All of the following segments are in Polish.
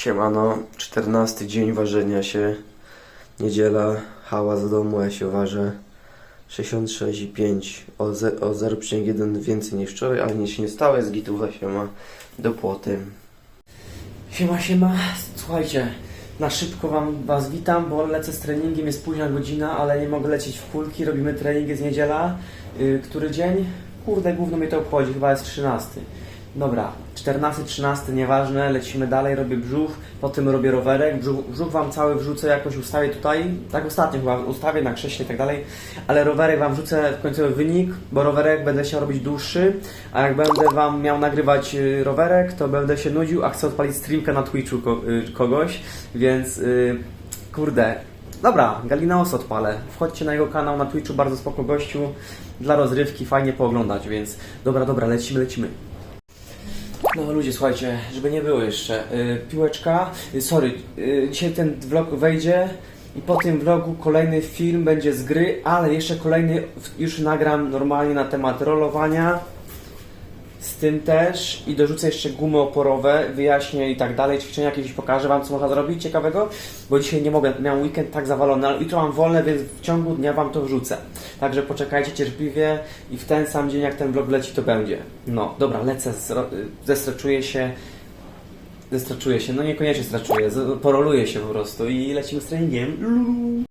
Siemano, 14 dzień ważenia się. Niedziela, hałas w domu, ja się ważę 66,5 o, o 0,1 więcej niż wczoraj, ale nic się nie stało, jest gitówka się ma do płoty. Siema, siema, słuchajcie, na szybko wam, was witam, bo lecę z treningiem, jest późna godzina, ale nie mogę lecieć w kulki, robimy trening, jest niedziela. Yy, który dzień? Kurde, główno mnie to obchodzi, chyba jest 13. Dobra, 14, 13, nieważne, lecimy dalej, robię brzuch, potem robię rowerek, brzuch, brzuch wam cały wrzucę, jakoś ustawię tutaj, tak ostatnio chyba ustawię na krześle i tak dalej, ale rowerek wam wrzucę w końcowy wynik, bo rowerek będę chciał robić dłuższy, a jak będę wam miał nagrywać y, rowerek, to będę się nudził, a chcę odpalić streamkę na Twitchu y, kogoś, więc y, kurde, Dobra, Galina Os odpalę. Wchodźcie na jego kanał na Twitchu, bardzo spoko gościu. Dla rozrywki, fajnie pooglądać, więc dobra, dobra, lecimy, lecimy. No ludzie, słuchajcie, żeby nie było jeszcze. y, piłeczka, y, sorry, y, dzisiaj ten vlog wejdzie i po tym vlogu kolejny film będzie z gry, ale jeszcze kolejny już nagram normalnie na temat rolowania. Z tym też i dorzucę jeszcze gumy oporowe, wyjaśnię i tak dalej, ćwiczenia jakieś pokażę Wam, co można zrobić ciekawego, bo dzisiaj nie mogę, miałem weekend tak zawalony, ale jutro mam wolne, więc w ciągu dnia Wam to wrzucę. Także poczekajcie cierpliwie i w ten sam dzień, jak ten vlog leci, to będzie. No, dobra, lecę, zestreczuję się, zestreczuję się, no niekoniecznie streczuję, poroluję się po prostu i lecimy z treningiem.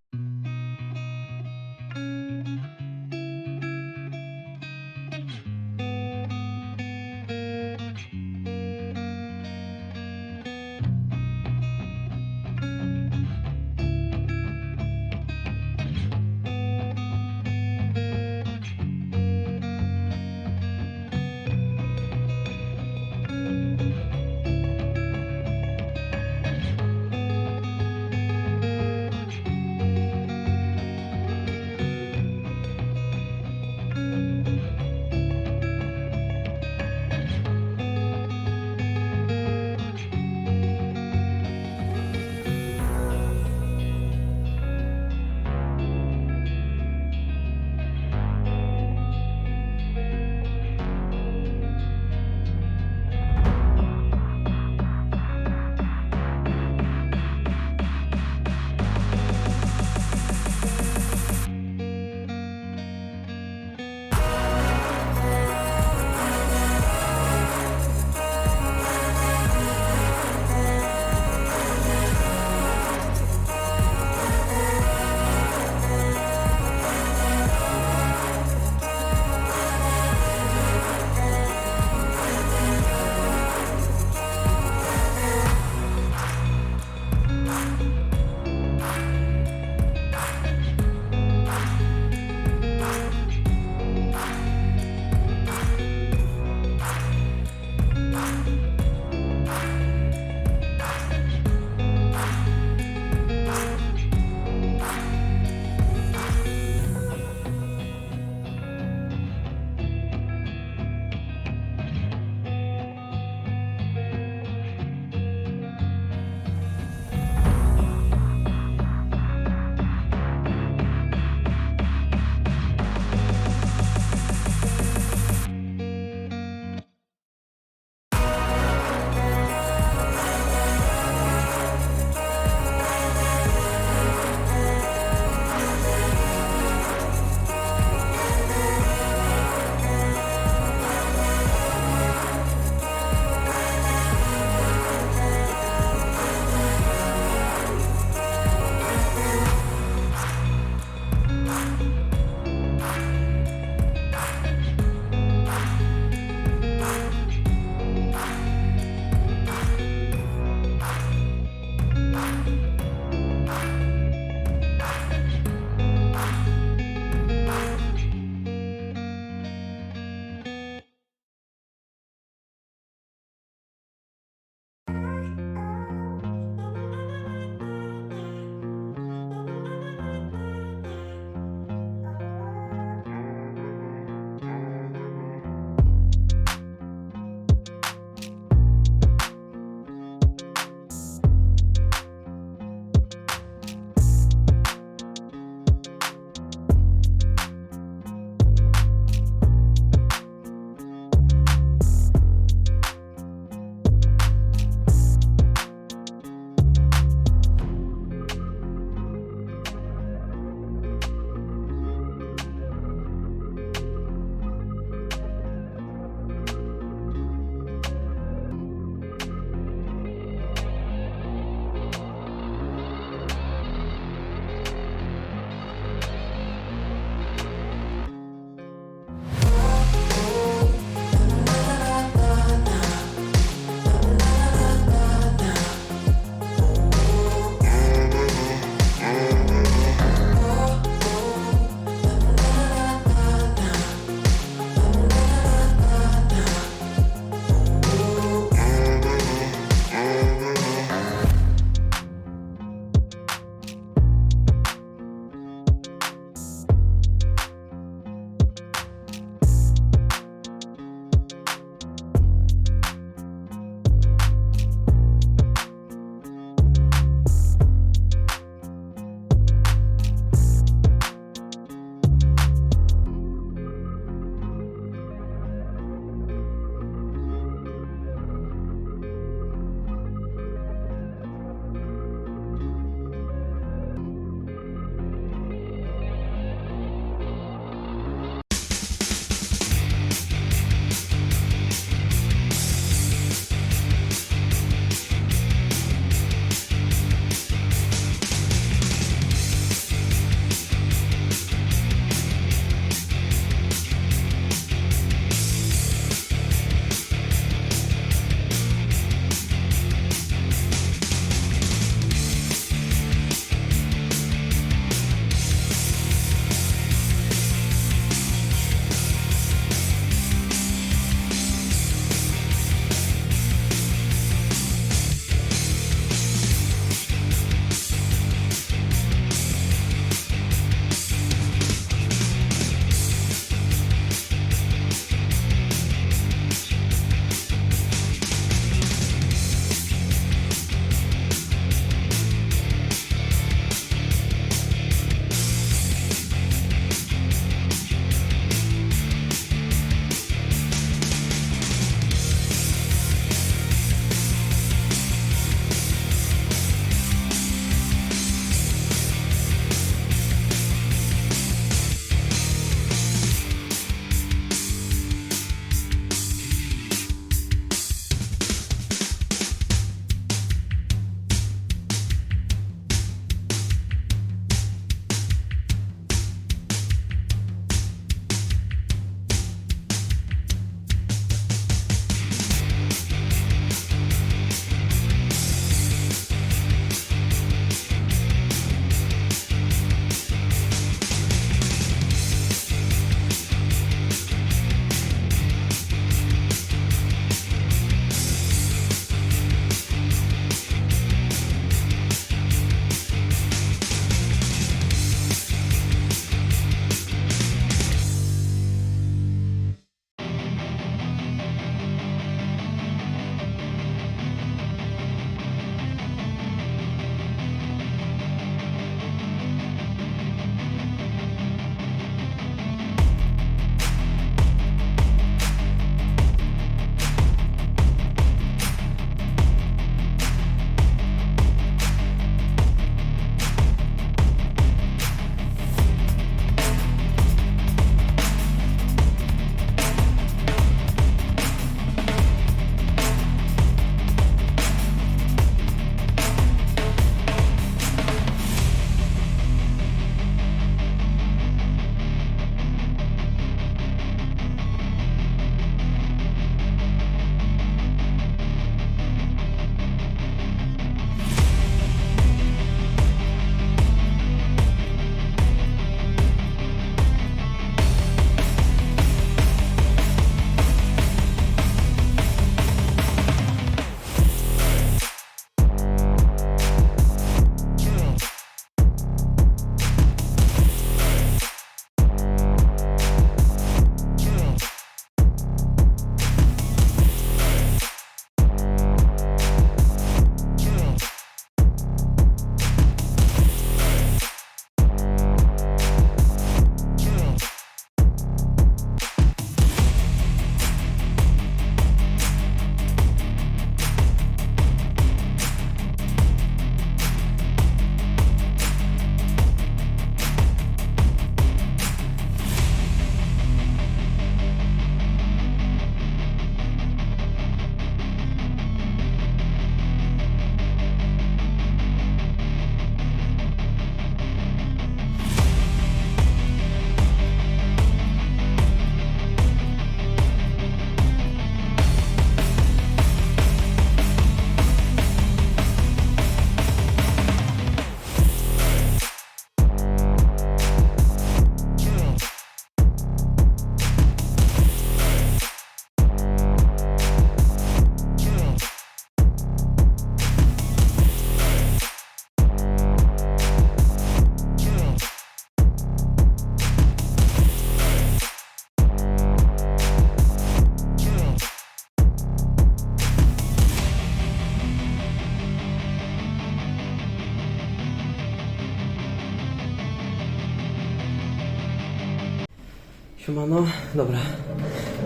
Siemano, dobra.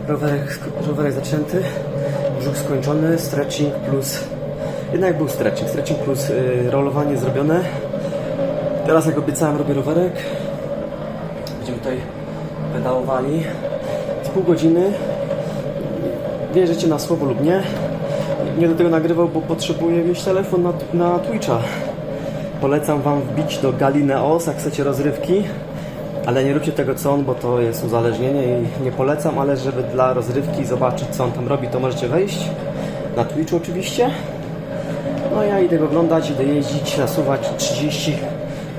Rowerek, rowerek zaczęty, brzuch skończony, stretching plus... Jednak był stretching, stretching plus y, rolowanie zrobione. Teraz jak obiecałem robię rowerek. Będziemy tutaj pedałowali. Z pół godziny. Wierzycie na słowo lub nie. Nie do tego nagrywał, bo potrzebuję mieć telefon na, na Twitcha. Polecam Wam wbić do Galineos, jak chcecie rozrywki. Ale nie róbcie tego co on, bo to jest uzależnienie i nie polecam, ale żeby dla rozrywki zobaczyć co on tam robi, to możecie wejść. Na Twitchu oczywiście. No ja idę go oglądać, idę jeździć, nasuwać 30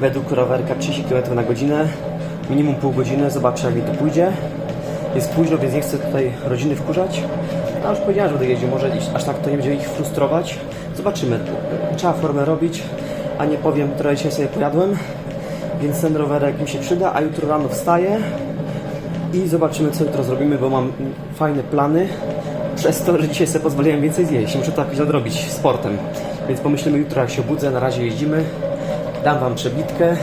według rowerka 30 km na godzinę. Minimum pół godziny, zobaczę jak mi to pójdzie. Jest późno, więc nie chcę tutaj rodziny wkurzać. A już powiedziałem, że będę jeździł, może aż tak to nie będzie ich frustrować. Zobaczymy. Trzeba formę robić, a nie powiem, trochę dzisiaj sobie pojadłem. Więc ten rowerek mi się przyda, a jutro rano wstaję i zobaczymy co jutro zrobimy, bo mam fajne plany. Przez to, że dzisiaj sobie pozwoliłem więcej zjeść. Muszę to jakoś odrobić sportem. Więc pomyślimy jutro jak się budzę, na razie jeździmy. Dam wam przebitkę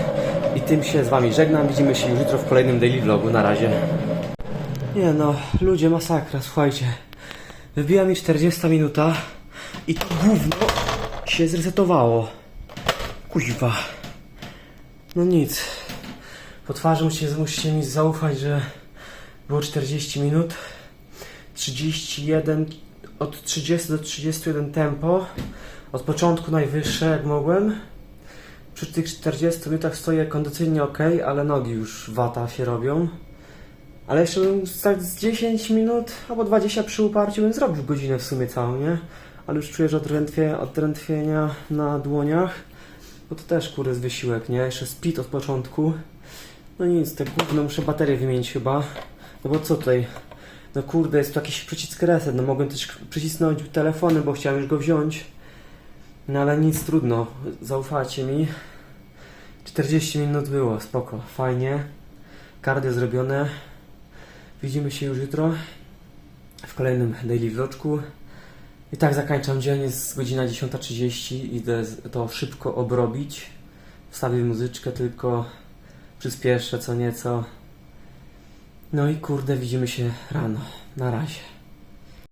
i tym się z wami żegnam. Widzimy się już jutro w kolejnym daily vlogu. Na razie. Nie no, ludzie masakra, słuchajcie. Wybija mi 40 minuta i to gówno się zresetowało. Kuźwa. No nic. Po twarzy musicie, musicie mi zaufać, że było 40 minut. 31, od 30 do 31 tempo. Od początku najwyższe jak mogłem. Przy tych 40 minutach stoję kondycyjnie ok, ale nogi już wata się robią. Ale jeszcze bym tak z 10 minut albo 20 przy uparciu bym zrobił godzinę w sumie całą, nie? Ale już czuję, że odrętwie, odrętwienia na dłoniach. Bo to też kurde jest wysiłek, nie? Jeszcze speed od początku. No nic, te gówno muszę baterię wymienić chyba. No bo co tutaj? No kurde, jest tu jakiś przycisk reset. No mogłem też przycisnąć telefony, bo chciałem już go wziąć. No ale nic, trudno. Zaufajcie mi. 40 minut było, spoko, fajnie. Kardio zrobione. Widzimy się już jutro w kolejnym daily vloczku. I tak zakończam dzień, jest godzina 10.30, idę to szybko obrobić. Wstawię muzyczkę tylko, przyspieszę co nieco. No i kurde, widzimy się rano. Na razie.